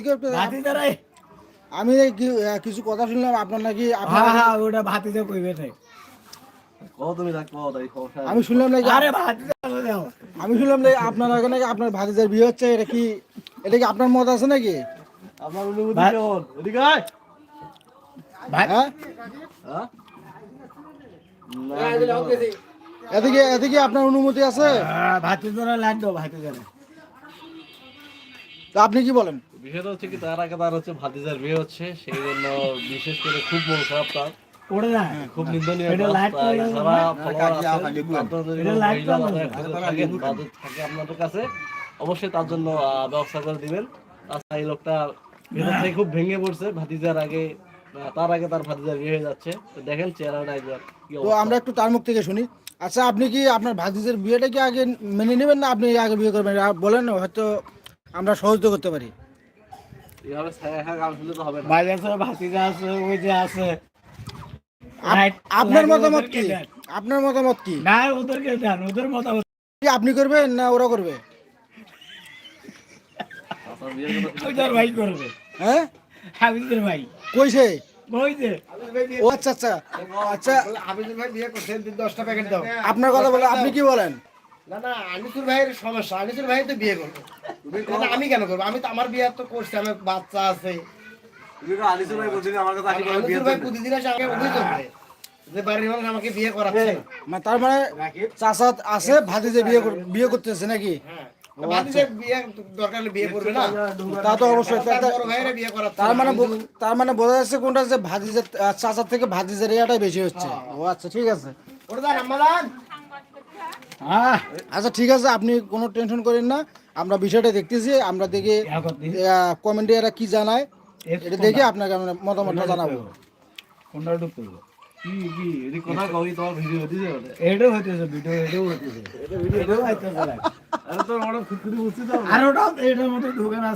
এদিকে আমি কিছু কথা শুনলাম আপনার নাকি আপনার হ্যাঁ হ্যাঁ ওটা ভাতিজা কইবে সমস্যা আমি শুনলাম নাকি আরে আমি শুনলাম নাকি আপনার ওখানে নাকি আপনার ভাতিজার বিয়ে হচ্ছে এটা কি এটা কি আপনার মত আছে নাকি? এদিকে হ্যাঁ? হ্যাঁ? এদিকে এদিকে আপনার অনুমতি আছে? ভাতিজারা লাগতো ভাতিজারা। তা আপনি কি বলেন? বিষয়টা হচ্ছে কি তার আগে তার হচ্ছে ভাতিজার বিয়ে হচ্ছে সেই জন্য বিশেষ করে খুব মন খারাপ তার। খুব নিন্দনীয় থাকে আপনাদের কাছে। অবশ্যই তার জন্য ব্যবস্থা করে দিবেন। এই লোকটা ভেতর খুব ভেঙে পড়ছে ভাতিজার আগে তার আগে তার ভাতিজার বিয়ে হয়ে যাচ্ছে। দেখেন চেহারাটা একবার কি তো আমরা একটু তার মুখ থেকে শুনি। আচ্ছা আপনি কি আপনার ভাতিজের বিয়েটা কি আগে মেনে নেবেন না আপনি আগে বিয়ে করবেন? বলেন হয়তো আমরা সহযোগিতা করতে পারি। আপনার মতামত কি? আপনার মতামত কি? না ওদেরকে দেন ওদের মতামত কি আপনি করবেন না ওরা করবে? ভাই করবে। হ্যাঁ? হাবিজের ভাই। কইছে? আচ্ছা আচ্ছা আচ্ছা। আবিদুল ভাই বিয়ে করছেন দশটা প্যাকেট দাও। আপনার কথা বলে আপনি কি বলেন? না না আনিসুর ভাইয়ের সমস্যা। আনিসুর ভাই তো বিয়ে করবে। আমি কেন করব? আমি তো আমার বিয়ে তো করছি আমার বাচ্চা আছে। তুমি আনিসুর ভাই বলছিলি আমার কাছে আসি করে বিয়ে আনিসুর ভাই প্রতিদিন আসে আমাকে অভিযোগ করে যে বাড়ির মানুষ আমাকে বিয়ে করাচ্ছে মানে তার মানে আছে ভাতিজে বিয়ে বিয়ে করতেছে নাকি? হ্যাঁ। তার মানে বোঝা যাচ্ছে কোনটা যে ভাতিজের চাচার থেকে ভাতিজের ইয়াটাই বেশি হচ্ছে। ও আচ্ছা ঠিক আছে ওটা দান আম্মা দান হ্যাঁ আচ্ছা ঠিক আছে আপনি কোনো টেনশন করেন না। আমরা বিষয়টা দেখতেছি আমরা দেখে কমেন্টে এরা কি জানায় এটা দেখে আপনাকে আমরা মতামতটা জানাব। কোনটা করব ওটা এটার ঢুকে না